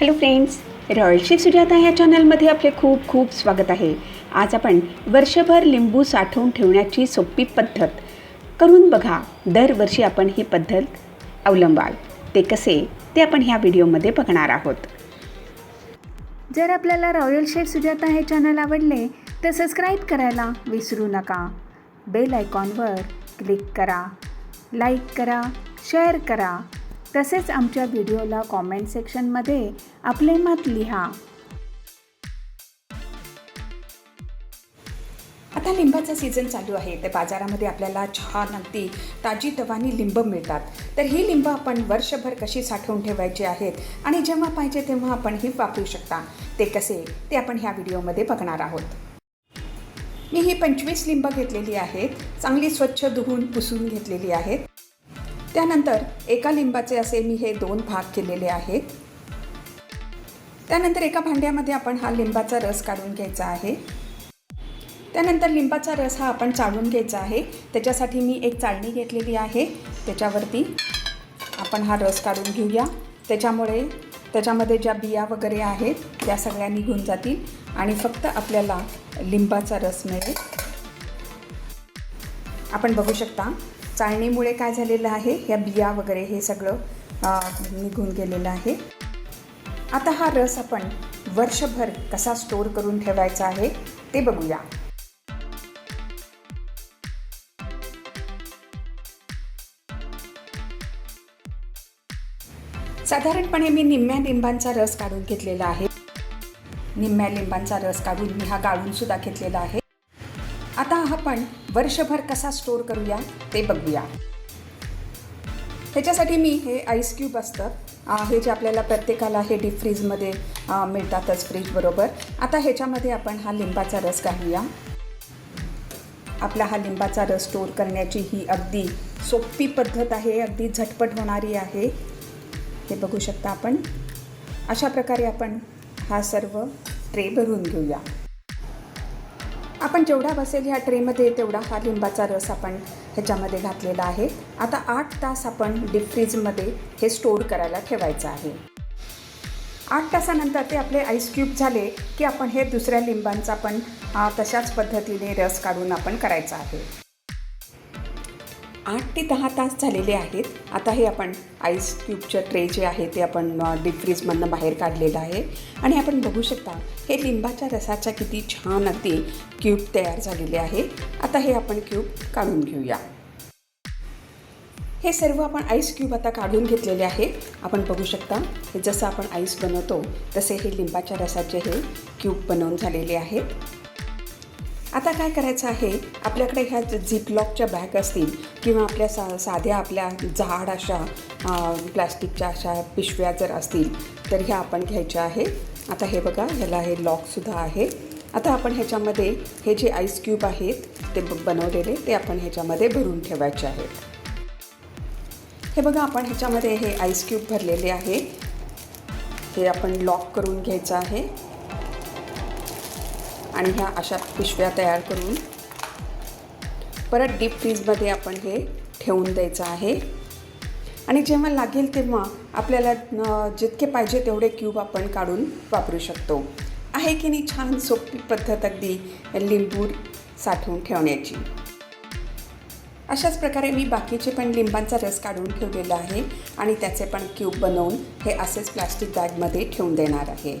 Hello friends royal chef Sujata ह्या चॅनलमध्ये आपले खूप खूप स्वागत आहे. आज आपण वर्षभर लिंबू साठवून ठेवण्याची सोपी पद्धत करून बघा. दरवर्षी आपण ही पद्धत अवलंबाल. ते कसे? ते आपण ह्या व्हिडिओमध्ये बघणार आहोत. जर आपल्याला रॉयल शेफ सुजाता हे चॅनल आवडले तर सबस्क्राईब करायला विसरू नका. बेल आयकॉनवर क्लिक करा. लाईक करा. शेअर करा. तसेच आमच्या व्हिडिओला कॉमेंट सेक्शनमध्ये आपले मत लिहा. आता लिंबाचा सीझन चालू आहे तर बाजारामध्ये आपल्याला छान अगदी ताजी तवानी लिंब मिळतात. तर ही लिंब आपण वर्षभर कशी साठवून ठेवायची आहेत आणि जेव्हा पाहिजे तेव्हा आपण ही वापरू शकता. ते कसे? ते आपण ह्या व्हिडिओमध्ये बघणार आहोत. मी ही पंचवीस लिंब घेतलेली आहेत. चांगली स्वच्छ धुवून पुसून घेतलेली आहेत. त्यानंतर एका लिंबाचे असे मी हे दोन भाग केलेले आहेत. त्यानंतर एका भांड्यामध्ये आपण हा लिंबाचा रस काढून घ्यायचा आहे. त्यानंतर लिंबाचा रस हा आपण चाळून घ्यायचा आहे. त्याच्यासाठी मी एक चाळणी घेतलेली आहे. त्याच्यावरती आपण हा रस काढून घेऊया. त्याच्यामुळे त्याच्यामध्ये ज्या बिया वगैरे आहेत त्या सगळ्या निघून जातील आणि फक्त आपल्याला लिंबाचा रस मिळेल. आपण बघू शकता चाळणीमुळे काय झालेलं आहे? ह्या बिया वगैरे हे सगळं निघून गेलेलं आहे. आता हा रस आपण वर्षभर कसा स्टोअर करून ठेवायचा आहे ते बघूया. साधारणपणे मी निम्म्या लिंबांचा रस काढून घेतलेला आहे. निम्म्या लिंबांचा रस काढून मी हा गाळून सुद्धा घेतलेला आहे. आपण वर्षभर कसा स्टोअर करूया ते बघूया. ह्याच्यासाठी मी हे आईस क्यूब असतं. हे जे आपल्याला प्रत्येकाला हे डीप फ्रीजमध्ये मिळतातच फ्रीजबरोबर आता ह्याच्यामध्ये आपण हा लिंबाचा रस घालूया. आपला हा लिंबाचा रस स्टोअर करण्याची ही अगदी सोपी पद्धत आहे अगदी झटपट होणारी आहे. हे बघू शकता आपण. अशा प्रकारे आपण हा सर्व ट्रे भरून घेऊया. आपण जेवढा बसेल ह्या ट्रेमध्ये तेवढा हा लिंबाचा रस आपण ह्याच्यामध्ये घातलेला आहे. आता आठ तास आपण डीप फ्रीजमध्ये हे स्टोअर करायला ठेवायचं आहे. आठ तासानंतर ते आपले आईस क्यूब झाले की आपण हे दुसऱ्या लिंबांचा पण तशाच पद्धतीने रस काढून आपण करायचा आहे. आठ ते दहा तास झालेले आहेत. आता हे आपण आईस क्यूबच्या ट्रे जे आहे ते आपण डीप फ्रीजमधनं बाहेर काढलेलं आहे. आणि आपण बघू शकता हे लिंबाच्या रसाच्या किती छान अगदी क्यूब तयार झालेले आहे. आता हे आपण क्यूब काढून घेऊया. हे सर्व आपण आईस क्यूब आता काढून घेतलेले आहे. आपण बघू शकता हे जसं आपण आईस बनवतो तसे हे लिंबाच्या रसाचे हे क्यूब बनवून झालेले आहेत. आता काय करायचं आहे? आपल्याकडे ह्या झिपलॉकच्या बॅग असतील किंवा आपल्या सा साध्या आपल्या झाड अशा प्लॅस्टिकच्या अशा पिशव्या जर असतील तर ह्या आपण घ्यायच्या आहे. आता हे बघा ह्याला हे लॉकसुद्धा आहे. आता आपण ह्याच्यामध्ये हे जे आईस क्यूब आहेत ते बनवलेले ते आपण ह्याच्यामध्ये भरून ठेवायचे आहेत. हे बघा आपण ह्याच्यामध्ये हे आईस क्यूब भरलेले आहे. हे आपण लॉक करून घ्यायचं आहे. आणि ह्या अशा पिशव्या तयार करून परत डीप फ्रीजमध्ये आपण हे ठेवून द्यायचं आहे. आणि जेव्हा लागेल तेव्हा आपल्याला जितके पाहिजे तेवढे क्यूब आपण काढून वापरू शकतो. आहे की नाही छान सोपी पद्धत अगदी लिंबू साठवून ठेवण्याची. अशाच प्रकारे मी बाकीचे पण लिंबांचा रस काढून ठेवलेला आहे आणि त्याचे पण क्यूब बनवून हे असेच प्लास्टिक बॅगमध्ये ठेवून देणार आहे.